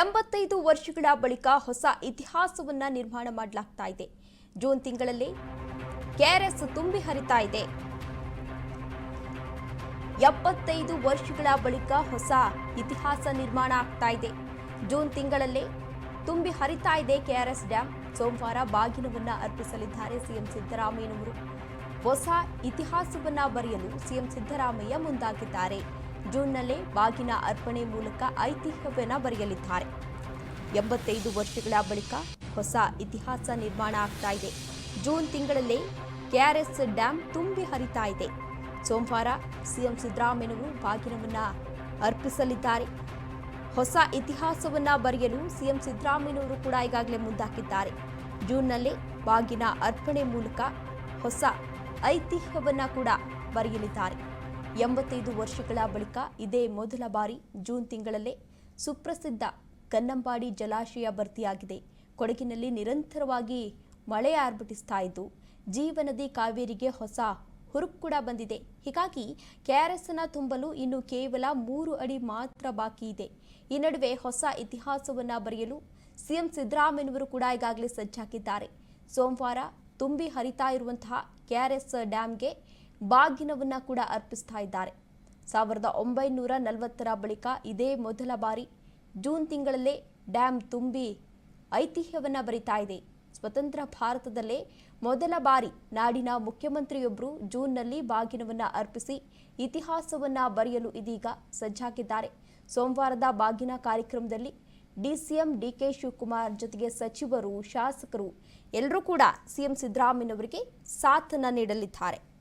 ಎಂಬತ್ತೈದು ವರ್ಷಗಳ ಬಳಿಕ ಹೊಸ ಇತಿಹಾಸವನ್ನ ನಿರ್ಮಾಣ ಮಾಡಲಾಗ್ತಾ ಇದೆ. ಜೂನ್ ತಿಂಗಳಲ್ಲಿ ಕೆಆರ್ಎಸ್ ತುಂಬಿ ಹರಿತಾ ಇದೆ. ಎಪ್ಪತ್ತೈದು ವರ್ಷಗಳ ಬಳಿಕ ಹೊಸ ಇತಿಹಾಸ ನಿರ್ಮಾಣ ಆಗ್ತಾ ಇದೆ. ಜೂನ್ ತಿಂಗಳಲ್ಲೇ ತುಂಬಿ ಹರಿತಾ ಇದೆ ಕೆಆರ್ಎಸ್ ಡ್ಯಾಂ. ಸೋಮವಾರ ಬಾಗಿನವನ್ನ ಅರ್ಪಿಸಲಿದ್ದಾರೆ ಸಿಎಂ ಸಿದ್ದರಾಮಯ್ಯನವರು. ಹೊಸ ಇತಿಹಾಸವನ್ನ ಬರೆಯಲು ಸಿಎಂ ಸಿದ್ದರಾಮಯ್ಯ ಮುಂದಾಗಿದ್ದಾರೆ. ಜೂನ್ನಲ್ಲೇ ಬಾಗಿನ ಅರ್ಪಣೆ ಮೂಲಕ ಐತಿಹ್ಯವನ್ನು ಬರೆಯಲಿದ್ದಾರೆ. ಎಂಬತ್ತೈದು ವರ್ಷಗಳ ಬಳಿಕ ಹೊಸ ಇತಿಹಾಸ ನಿರ್ಮಾಣ ಆಗ್ತಾ ಇದೆ. ಜೂನ್ ತಿಂಗಳಲ್ಲೇ ಕೆಆರ್ಎಸ್ ಡ್ಯಾಂ ತುಂಬಿ ಹರಿತಾ ಇದೆ. ಸೋಮವಾರ ಸಿಎಂ ಸಿದ್ದರಾಮಯ್ಯನವರು ಬಾಗಿನವನ್ನ ಅರ್ಪಿಸಲಿದ್ದಾರೆ. ಹೊಸ ಇತಿಹಾಸವನ್ನ ಬರೆಯಲು ಸಿಎಂ ಸಿದ್ದರಾಮಯ್ಯನವರು ಕೂಡ ಈಗಾಗಲೇ ಮುಂದಾಕಿದ್ದಾರೆ ಜೂನ್ನಲ್ಲೇ ಬಾಗಿನ ಅರ್ಪಣೆ ಮೂಲಕ ಹೊಸ ಐತಿಹ್ಯವನ್ನ ಕೂಡ ಬರೆಯಲಿದ್ದಾರೆ. ಎಂಬತ್ತೈದು ವರ್ಷಗಳ ಬಳಿಕ ಇದೇ ಮೊದಲ ಬಾರಿ ಜೂನ್ ತಿಂಗಳಲ್ಲೇ ಸುಪ್ರಸಿದ್ಧ ಕನ್ನಂಬಾಡಿ ಜಲಾಶಯ ಭರ್ತಿಯಾಗಿದೆ. ಕೊಡಗಿನಲ್ಲಿ ನಿರಂತರವಾಗಿ ಮಳೆ ಆರ್ಭಟಿಸ್ತಾ ಇದ್ದು, ಜೀವನದಿ ಕಾವೇರಿಗೆ ಹೊಸ ಹುರುಪು ಕೂಡ ಬಂದಿದೆ. ಹೀಗಾಗಿ ಕೆಆರ್ಎಸ್ನ ತುಂಬಲು ಇನ್ನು ಕೇವಲ ಮೂರು ಅಡಿ ಮಾತ್ರ ಬಾಕಿ ಇದೆ. ಈ ನಡುವೆ ಹೊಸ ಇತಿಹಾಸವನ್ನ ಬರೆಯಲು ಸಿಎಂ ಸಿದ್ದರಾಮಯ್ಯನವರು ಕೂಡ ಈಗಾಗಲೇ ಸಜ್ಜಾಗಿದ್ದಾರೆ. ಸೋಮವಾರ ತುಂಬಿ ಹರಿತಾ ಇರುವಂತಹ ಕೆಆರ್ಎಸ್ ಡ್ಯಾಂಗೆ ಬಾಗಿನವನ್ನ ಕೂಡ ಅರ್ಪಿಸ್ತಾ ಇದ್ದಾರೆ. ಸಾವಿರದ ಒಂಬೈನೂರ ನಲವತ್ತರ ಬಳಿಕ ಇದೇ ಮೊದಲ ಬಾರಿ ಜೂನ್ ತಿಂಗಳಲ್ಲೇ ಡ್ಯಾಮ್ ತುಂಬಿ ಐತಿಹ್ಯವನ್ನ ಬರಿತಾ ಇದೆ. ಸ್ವತಂತ್ರ ಭಾರತದಲ್ಲೇ ಮೊದಲ ಬಾರಿ ನಾಡಿನ ಮುಖ್ಯಮಂತ್ರಿಯೊಬ್ಬರು ಜೂನ್ನಲ್ಲಿ ಬಾಗಿನವನ್ನ ಅರ್ಪಿಸಿ ಇತಿಹಾಸವನ್ನ ಬರೆಯಲು ಇದೀಗ ಸಜ್ಜಾಗಿದ್ದಾರೆ. ಸೋಮವಾರದ ಬಾಗಿನ ಕಾರ್ಯಕ್ರಮದಲ್ಲಿ ಡಿಸಿಎಂ ಡಿಕೆ ಶಿವಕುಮಾರ್ ಜೊತೆಗೆ ಸಚಿವರು, ಶಾಸಕರು ಎಲ್ಲರೂ ಕೂಡ ಸಿಎಂ ಸಿದ್ದರಾಮಯ್ಯನವರಿಗೆ ಸಾಥನ ನೀಡಲಿದ್ದಾರೆ.